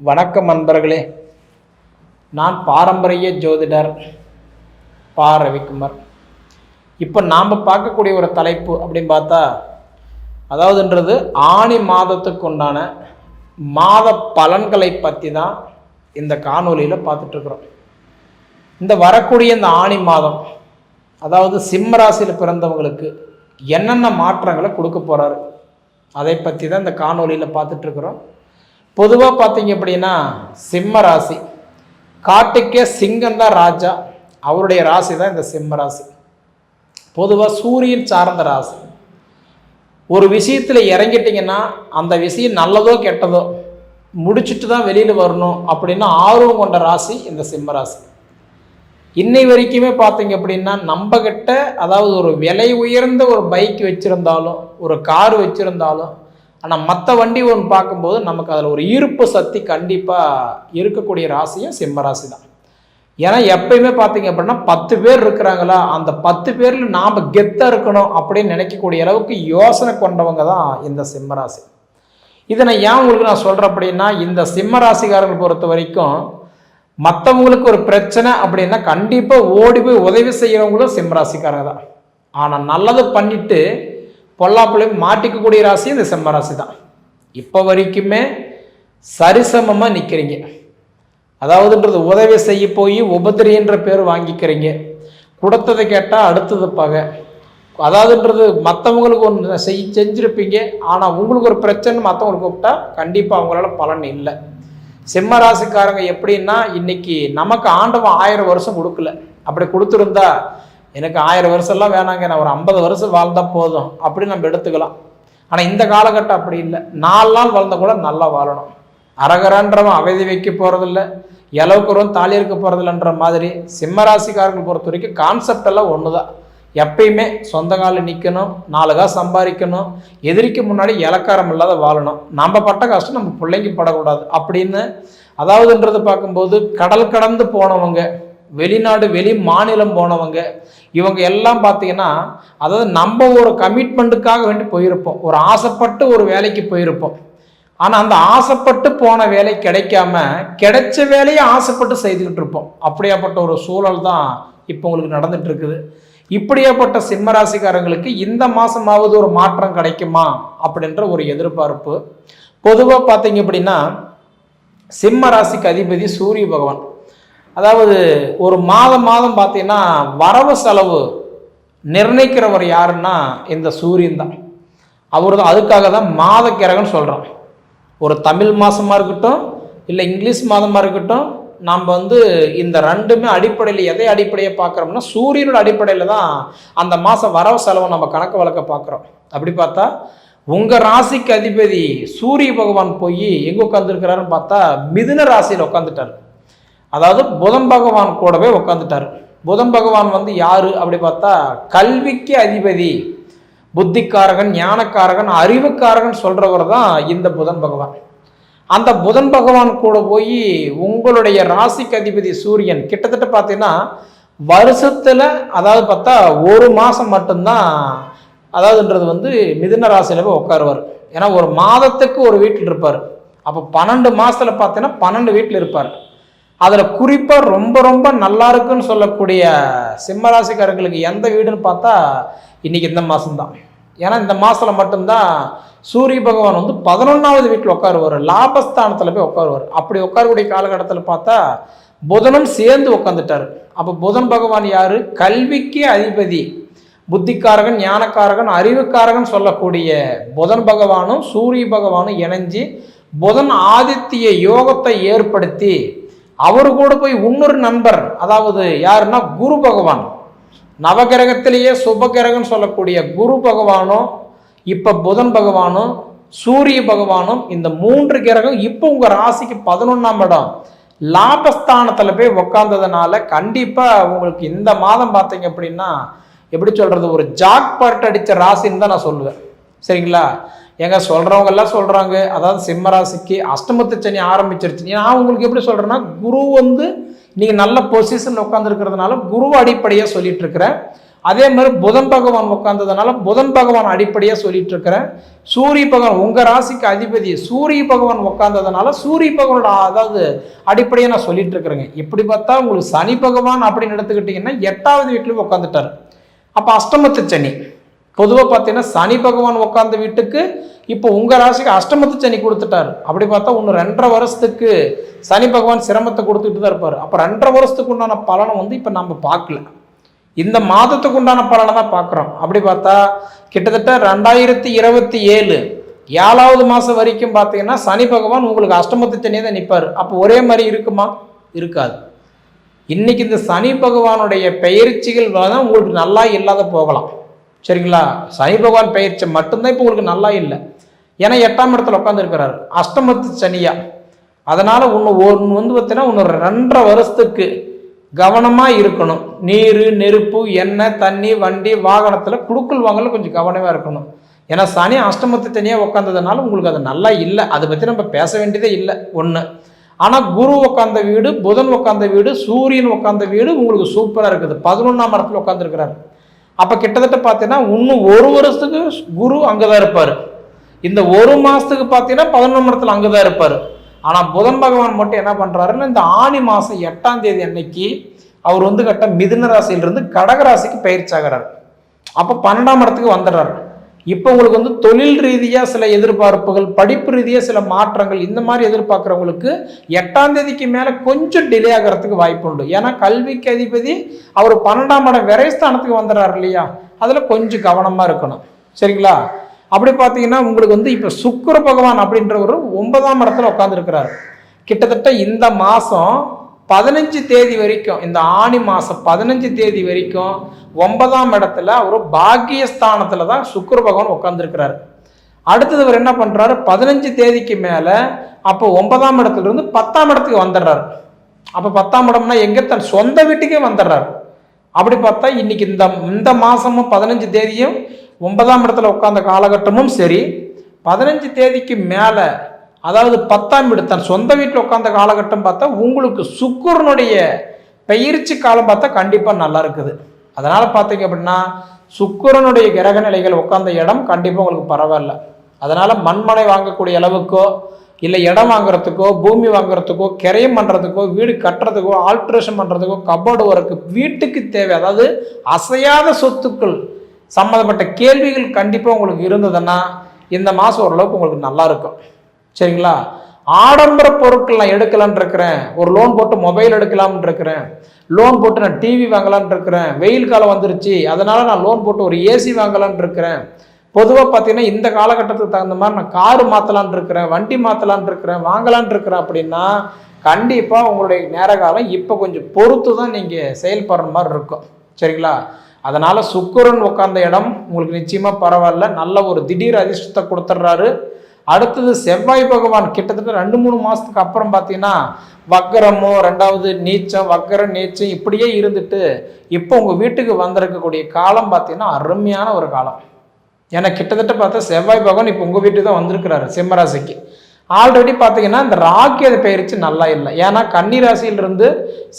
வணக்கம் நண்பர்களே. நான் பாரம்பரிய ஜோதிடர் பா. ரவிக்குமார். இப்போ நாம் பார்க்கக்கூடிய ஒரு தலைப்பு அப்படின்னு பார்த்தா அதாவதுன்றது ஆணி மாதத்துக்கு உண்டான மாத பலன்களை பற்றி தான் இந்த காணொலியில் பார்த்துட்ருக்குறோம் இந்த வரக்கூடிய இந்த ஆணி மாதம் அதாவது சிம்மராசியில் பிறந்தவங்களுக்கு என்னென்ன மாற்றங்களை கொடுக்க போகிறாரு அதை பற்றி தான் இந்த காணொலியில் பார்த்துட்ருக்குறோம் பொதுவாக பார்த்தீங்க அப்படின்னா சிம்ம ராசி. காட்டுக்கே சிங்கம் தான் ராஜா. அவருடைய ராசி தான் இந்த சிம்ம ராசி. பொதுவாக சூரியன் சார்ந்த ராசி. ஒரு விஷயத்தில் இறங்கிட்டிங்கன்னா அந்த விஷயம் நல்லதோ கெட்டதோ முடிச்சுட்டு தான் வெளியில் வரணும் அப்படின்னு ஆர்வம் கொண்ட ராசி இந்த சிம்ம ராசி. இன்னை வரைக்குமே பார்த்தீங்க அப்படின்னா நம்மக்கிட்ட அதாவது ஒரு விலை உயர்ந்த ஒரு பைக் வச்சுருந்தாலும் ஒரு கார் வச்சுருந்தாலும் ஆனால் மற்ற வண்டி ஒன்று பார்க்கும்போது நமக்கு அதில் ஒரு ஈர்ப்பு சக்தி கண்டிப்பாக இருக்கக்கூடிய ராசியும் சிம்ம ராசி தான் ஏன்னா எப்பயுமே பார்த்தீங்க அப்படின்னா பத்து பேர் இருக்கிறாங்களா அந்த பத்து பேரில் நாம் கெத்தாக இருக்கணும் அப்படின்னு நினைக்கக்கூடிய அளவுக்கு யோசனை கொண்டவங்க தான் இந்த சிம்மராசி இதை நான் ஏன் உங்களுக்கு நான் சொல்கிறேன் அப்படின்னா இந்த சிம்ம ராசிக்காரர்கள் பொறுத்த வரைக்கும் மற்றவங்களுக்கு ஒரு பிரச்சனை அப்படின்னா கண்டிப்பாக ஓடி போய் உதவி செய்கிறவங்களும் சிம்மராசிக்காரங்க தான். ஆனால் நல்லது பண்ணிவிட்டு பொல்லாப்புலையும் மாட்டிக்கக்கூடிய ராசி இந்த சிம்ம ராசி தான். இப்போ வரைக்குமே சரிசமமாக நிற்கிறீங்க அதாவதுன்றது உதவி செய்ய போய் உபதிரின்ற பேர் வாங்கிக்கிறீங்க. கொடுத்ததை கேட்டால் அடுத்தது பகை. அதாவதுன்றது மற்றவங்களுக்கு ஒன்று செய் செஞ்சுருப்பீங்க. ஆனால் உங்களுக்கு ஒரு பிரச்சனை மற்றவங்களுக்கு கூப்பிட்டா கண்டிப்பாக அவங்களால பலன் இல்லை. சிம்ம ராசிக்காரங்க எப்படின்னா இன்னைக்கு நமக்கு ஆண்டவன் ஆயிரம் வருஷம் கொடுக்கல. அப்படி கொடுத்துருந்தா எனக்கு ஆயிரம் வருஷம்லாம் வேணாங்க நான் ஒரு ஐம்பது வருஷம் வாழ்ந்தா போதும். அப்படின்னு நம்ம எடுத்துக்கலாம். ஆனால் இந்த காலகட்டம் அப்படி இல்லை. நாலு நாள் வாழ்ந்த கூட நல்லா வாழணும். அரகரன்றவன் அவதி வைக்க போகிறதில்ல இலவுக்குறவன் தாலி இருக்க போகிறதில்லன்ற மாதிரி சிம்ம ராசிக்காரர்கள் பொறுத்த வரைக்கும் கான்செப்ட் எல்லாம் ஒன்று தான் எப்பயுமே சொந்த காலில் நிற்கணும் நாலு சம்பாதிக்கணும் எதிரிக்கு முன்னாடி இலக்காரம் இல்லாத வாழணும். நம்ம பட்ட கஷ்டம் நம்ம பிள்ளைங்க படக்கூடாது. அப்படின்னு அதாவதுன்றது பார்க்கும்போது கடல் கடந்து போனவங்க வெளிநாடு வெளி மாநிலம் போனவங்க இவங்க எல்லாம் பார்த்தீங்கன்னா அதாவது நம்ம ஒரு கமிட்மெண்ட்டுக்காக வேண்டி போயிருப்போம். ஒரு ஆசைப்பட்டு ஒரு வேலைக்கு போயிருப்போம். ஆனால் அந்த ஆசைப்பட்டு போன வேலை கிடைக்காம கிடைச்ச வேலையை ஆசைப்பட்டு செய்துக்கிட்டு இருப்போம். அப்படியாப்பட்ட ஒரு சூழல் தான் இப்போ உங்களுக்கு நடந்துட்டு இருக்குது இப்படியாப்பட்ட சிம்மராசிக்காரங்களுக்கு இந்த மாதமாவது ஒரு மாற்றம் கிடைக்குமா அப்படின்ற ஒரு எதிர்பார்ப்பு. பொதுவாக பார்த்தீங்க அப்படின்னா சிம்ம ராசிக்கு அதிபதி சூரிய பகவான். அதாவது ஒரு மாதம் மாதம் பார்த்தீங்கன்னா வரவு செலவு நிர்ணயிக்கிறவர் யாருன்னா இந்த சூரியன் தான். அவர் தான் அதுக்காக தான் மாத கிரகம்னு சொல்கிறோம் ஒரு தமிழ் மாதமாக இருக்கட்டும் இல்லை இங்கிலீஷ் மாதமாக இருக்கட்டும் நாம் வந்து இந்த ரெண்டுமே அடிப்படையில் எதை அடிப்படையை பார்க்குறோம்னா சூரியனோட அடிப்படையில் தான் அந்த மாதம் வரவு செலவை நம்ம கணக்கு வழக்க பார்க்குறோம். அப்படி பார்த்தா உங்கள் ராசிக்கு அதிபதி சூரிய பகவான் போய் எங்கே உட்காந்துருக்கிறாருன்னு பார்த்தா மிதுன ராசியில் உட்காந்துட்டார் அதாவது புதன் பகவான் கூடவே உட்காந்துட்டார் புதன் பகவான் வந்து யார் அப்படி பார்த்தா கல்விக்கு அதிபதி. புத்திக்காரகன் ஞானக்காரகன் அறிவுக்காரகன் சொல்கிறவர் தான் இந்த புதன் பகவான். அந்த புதன் பகவான் கூட போய் உங்களுடைய ராசிக்கு அதிபதி சூரியன். கிட்டத்தட்ட பார்த்தீங்கன்னா வருஷத்தில் அதாவது பார்த்தா ஒரு மாதம் மட்டும்தான் அதாவதுன்றது வந்து மிதுன ராசியில் போய் உட்காருவார் ஏன்னா ஒரு மாதத்துக்கு ஒரு வீட்டில் இருப்பார். அப்போ பன்னெண்டு மாதத்தில் பார்த்தீங்கன்னா பன்னெண்டு வீட்டில் இருப்பார். அதில் குறிப்பாக ரொம்ப ரொம்ப நல்லா இருக்குன்னு சொல்லக்கூடிய சிம்மராசிக்காரர்களுக்கு எந்த வீடுன்னு பார்த்தா இன்றைக்கி இந்த மாதம்தான் ஏன்னா இந்த மாதத்தில் மட்டும்தான் சூரிய பகவான் வந்து பதினொன்றாவது வீட்டில் உட்காருவார். லாபஸ்தானத்தில் போய் உட்காருவார். அப்படி உட்காரக்கூடிய காலகட்டத்தில் பார்த்தா புதனும் சேர்ந்து உட்காந்துட்டார் அப்போ புதன் பகவான் யார்? கல்விக்கு அதிபதி. புத்திக்காரகன் ஞானக்காரகன் அறிவுக்காரகன் சொல்லக்கூடிய புதன் பகவானும் சூரிய பகவானும் இணைஞ்சு புதன் ஆதித்ய யோகத்தை ஏற்படுத்தி அவர் கூட போய் இன்னொரு நண்பர் அதாவது யாருன்னா குரு பகவான். நவகிரகத்திலேயே சுபகிரகம் சொல்லக்கூடிய குரு பகவானும் இப்போ புதன் பகவானும் சூரிய பகவானும் இந்த மூன்று கிரகம் இப்போ உங்கள் ராசிக்கு பதினொன்றாம் இடம். லாபஸ்தானத்தில் போய் உக்காந்ததுனால கண்டிப்பாக உங்களுக்கு இந்த மாதம் பார்த்தீங்க அப்படின்னா எப்படி சொல்கிறது ஒரு ஜாக் பார்ட் அடித்த ராசின்னு தான் நான் சொல்லுவேன். சரிங்களா? ஏங்க சொல்கிறவங்க எல்லாம் சொல்கிறாங்க அதாவது சிம்மராசிக்கு அஷ்டமத்து சனி ஆரம்பிச்சிருச்சு. நான் உங்களுக்கு எப்படி சொல்கிறேன்னா குரு வந்து நீங்கள் நல்ல பொசிஷனில் உட்காந்துருக்கிறதுனால குரு அடிப்படையாக சொல்லிட்டு இருக்கிறேன் அதே மாதிரி புதன் பகவான் உட்காந்ததுனால புதன் பகவான் அடிப்படையாக சொல்லிட்டு இருக்கிறேன் சூரிய பகவான் உங்கள் ராசிக்கு அதிபதி சூரிய பகவான் உட்காந்ததுனால சூரிய பகவானோட அதாவது அடிப்படையாக நான் சொல்லிட்டு இருக்கிறேங்க இப்படி பார்த்தா உங்களுக்கு சனி பகவான் அப்படின்னு எடுத்துக்கிட்டிங்கன்னா எட்டாவது வீட்லேயும் உட்காந்துட்டார் அப்போ அஷ்டமத்து சனி. பொதுவாக பார்த்தீங்கன்னா சனி பகவான் உட்காந்த வீட்டுக்கு இப்போ உங்கள் ராசிக்கு அஷ்டமத்து சனி கொடுத்துட்டாரு. அப்படி பார்த்தா இன்னும் ரெண்டரை வருஷத்துக்கு சனி பகவான் சிரமத்தை கொடுத்துட்டு தான் இருப்பார். அப்போ ரெண்டரை வருஷத்துக்கு உண்டான பலனை வந்து இப்போ நம்ம பார்க்கல. இந்த மாதத்துக்கு உண்டான பலனை தான் பார்க்குறோம். அப்படி பார்த்தா கிட்டத்தட்ட ரெண்டாயிரத்தி இருபத்தி ஏழு ஏழாவது மாதம் வரைக்கும் பார்த்தீங்கன்னா சனி பகவான் உங்களுக்கு அஷ்டமத்து சனியை தான் நிற்பார் அப்போ ஒரே மாதிரி இருக்குமா? இருக்காது. இன்னைக்கு இந்த சனி பகவானுடைய பெயர்ச்சிகள் தான் உங்களுக்கு நல்லா இல்லாத போகலாம். சரிங்களா? சனி பகவான் பெயர்ச்சி மட்டும்தான் இப்போ உங்களுக்கு நல்லா இல்லை. ஏன்னா எட்டாம் இடத்துல உட்காந்துருக்கிறாரு அஷ்டமத்து சனியா. அதனால் ஒன்று ஒன்று வந்து பார்த்தீங்கன்னா இன்னொரு ரெண்டரை வருஷத்துக்கு கவனமாக இருக்கணும். நீர் நெருப்பு எண்ணெய் தண்ணி வண்டி வாகனத்தில் குடுக்கல் வாங்கல கொஞ்சம் கவனமாக இருக்கணும். ஏன்னா சனி அஷ்டமத்து தனியாக உட்காந்ததுனால உங்களுக்கு அது நல்லா இல்லை. அதை பற்றி நம்ம பேச வேண்டியதே இல்லை. ஒன்று ஆனால் குரு உட்காந்த வீடு புதன் உட்காந்த வீடு சூரியன் உட்காந்த வீடு உங்களுக்கு சூப்பராக இருக்குது. பதினொன்றாம் இடத்துல உட்காந்துருக்கிறாரு அப்போ கிட்டத்தட்ட பார்த்தீங்கன்னா இன்னும் ஒரு வருஷத்துக்கு குரு அங்கே தான் இருப்பார். இந்த ஒரு மாதத்துக்கு பார்த்தீங்கன்னா பதினொன்று இடத்துல அங்கே தான் இருப்பார். ஆனால் புதன் பகவான் மட்டும் என்ன பண்ணுறாருன்னா இந்த ஆணி மாதம் எட்டாம் தேதி அன்னைக்கு அவர் வந்து கட்ட மிதுன ராசியிலிருந்து கடகராசிக்கு பயிற்சி ஆகிறார் அப்போ பன்னெண்டாம் இடத்துக்கு வந்துடுறாரு. இப்போ உங்களுக்கு வந்து தொழில் ரீதியாக சில எதிர்பார்ப்புகள் படிப்பு ரீதியாக சில மாற்றங்கள் இந்த மாதிரி எதிர்பார்க்குறவங்களுக்கு எட்டாம் தேதிக்கு மேலே கொஞ்சம் டிலே ஆகிறதுக்கு வாய்ப்பு உண்டு. ஏன்னா கல்விக்கு அதிபதி அவர் பன்னெண்டாம் இடம் விரைஸ்தானத்துக்கு வந்துடுறாரு இல்லையா? அதில் கொஞ்சம் கவனமாக இருக்கணும். சரிங்களா? அப்படி பார்த்தீங்கன்னா உங்களுக்கு வந்து இப்போ சுக்கர பகவான் அப்படின்ற ஒரு ஒன்பதாம் இடத்துல உட்காந்துருக்கிறார் கிட்டத்தட்ட இந்த மாதம் பதினஞ்சு தேதி வரைக்கும் இந்த ஆணி மாதம் பதினஞ்சு தேதி வரைக்கும் ஒன்பதாம் இடத்துல ஒரு பாக்கியஸ்தானத்தில் தான் சுக்கர பகவான் உட்காந்துருக்கிறாரு அடுத்தது அவர் என்ன பண்ணுறாரு பதினஞ்சு தேதிக்கு மேலே அப்போ ஒன்பதாம் இடத்துல இருந்து பத்தாம் இடத்துக்கு வந்துடுறாரு. அப்போ பத்தாம் இடம்னா எங்கே? தன் சொந்த வீட்டுக்கே வந்துடுறாரு. அப்படி பார்த்தா இன்னைக்கு இந்த இந்த மாதமும் பதினஞ்சு தேதியும் ஒன்பதாம் இடத்துல உட்காந்த காலகட்டமும் சரி. பதினஞ்சு தேதிக்கு மேலே அதாவது பத்தாம் வீடு தன் சொந்த வீட்டில் உட்காந்த காலகட்டம் பார்த்தா உங்களுக்கு சுக்குரனுடைய பயிற்சி காலம் பார்த்தா கண்டிப்பாக நல்லா இருக்குது. அதனால் பார்த்தீங்க அப்படின்னா சுக்குரனுடைய கிரக நிலைகள் உட்காந்த இடம் கண்டிப்பாக உங்களுக்கு பரவாயில்ல. அதனால் மண்மனை வாங்கக்கூடிய அளவுக்கோ இல்லை இடம் வாங்குறதுக்கோ பூமி வாங்குறதுக்கோ கிரையம் பண்ணுறதுக்கோ வீடு கட்டுறதுக்கோ ஆல்ட்ரேஷன் பண்ணுறதுக்கோ கபோர்டு ஒர்க்கு வீட்டுக்கு தேவை அதாவது அசையாத சொத்துக்கள் சம்மந்தப்பட்ட கேள்விகள் கண்டிப்பாக உங்களுக்கு இருந்ததுன்னா இந்த மாதம் ஓரளவுக்கு உங்களுக்கு நல்லா இருக்கும். சரிங்களா? ஆடம்பர பொருட்கள் நான் எடுக்கலான் இருக்கிறேன். ஒரு லோன் போட்டு மொபைல் எடுக்கலாம்னு இருக்கிறேன். லோன் போட்டு நான் டிவி வாங்கலான் இருக்கிறேன். வெயில் காலம் வந்துருச்சு. அதனால் நான் லோன் போட்டு ஒரு ஏசி வாங்கலான் இருக்கிறேன். பொதுவாக பார்த்தீங்கன்னா இந்த காலகட்டத்துக்கு தகுந்த மாதிரி நான் காரு மாற்றலான் இருக்கிறேன். வண்டி மாற்றலான் இருக்கிறேன். வாங்கலான் இருக்கிறேன் அப்படின்னா கண்டிப்பாக உங்களுடைய நேர காலம் இப்போ கொஞ்சம் பொறுத்து தான் நீங்கள் செயல்படுற மாதிரி இருக்கும். சரிங்களா? அதனால் சுக்கரன் உட்கார்ந்த இடம் உங்களுக்கு நிச்சயமாக பரவாயில்ல. நல்ல ஒரு திடீர் அதிர்ஷ்டத்தை கொடுத்துட்றாரு அடுத்தது செவ்வாய் பகவான் கிட்டத்தட்ட ரெண்டு மூணு மாதத்துக்கு அப்புறம் பார்த்தீங்கன்னா வக்கரமோ ரெண்டாவது நீச்சம் வக்கரம் நீச்சம் இப்படியே இருந்துட்டு இப்போ உங்கள் வீட்டுக்கு வந்திருக்கக்கூடிய காலம் பார்த்தீங்கன்னா அருமையான ஒரு காலம். ஏன்னா கிட்டத்தட்ட பார்த்தா செவ்வாய் பகவான் இப்போ உங்கள் வீட்டுக்கு தான் வந்திருக்கிறாரு சிம்மராசிக்கு. ஆல்ரெடி பார்த்தீங்கன்னா இந்த ராக்கி அதை பயிற்சி நல்லா இல்லை. ஏன்னா கன்னிராசியிலிருந்து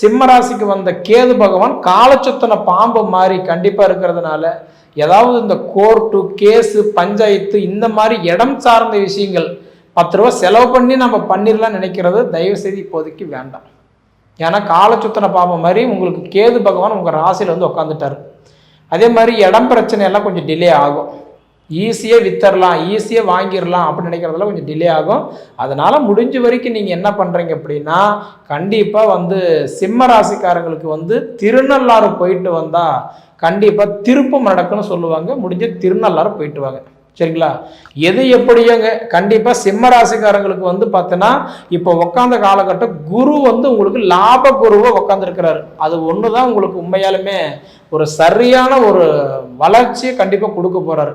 சிம்ம ராசிக்கு வந்த கேது பகவான் காலச்சுத்தன பாம்பு மாதிரி கண்டிப்பாக இருக்கிறதுனால ஏதாவது இந்த கோர்ட்டு கேஸு பஞ்சாயத்து இந்த மாதிரி இடம் சார்ந்த விஷயங்கள் பத்து ரூபா செலவு பண்ணி நம்ம பண்ணிடலாம் நினைக்கிறது தயவுசெய்து இப்போதைக்கு வேண்டாம். ஏன்னா காலச்சுத்தன பாம்பு மாதிரி உங்களுக்கு கேது பகவான் உங்கள் ராசியில் வந்து உட்காந்துட்டார் அதே மாதிரி இடம் பிரச்சனை எல்லாம் கொஞ்சம் டிலே ஆகும். ஈஸியாக வித்தரலாம் ஈஸியாக வாங்கிடலாம் அப்படின்னு நினைக்கிறதுல கொஞ்சம் டிலே ஆகும். அதனால் முடிஞ்ச வரைக்கும் நீங்கள் என்ன பண்ணுறீங்க அப்படின்னா கண்டிப்பாக வந்து சிம்ம ராசிக்காரங்களுக்கு வந்து திருநள்ளாறு போயிட்டு வந்தால் கண்டிப்பாக திருப்பம் நடக்குன்னு சொல்லுவாங்க. முடிஞ்ச திருநள்ளாறு போயிட்டு வாங்க. சரிங்களா? எது எப்படியோங்க? கண்டிப்பாக சிம்ம ராசிக்காரங்களுக்கு வந்து பார்த்தோன்னா இப்போ உட்காந்த காலகட்டம் குரு வந்து உங்களுக்கு லாப குருவை உட்காந்துருக்கிறாரு அது ஒன்று தான் உங்களுக்கு உண்மையாலுமே ஒரு சரியான ஒரு வளர்ச்சியை கண்டிப்பாக கொடுக்க போகிறாரு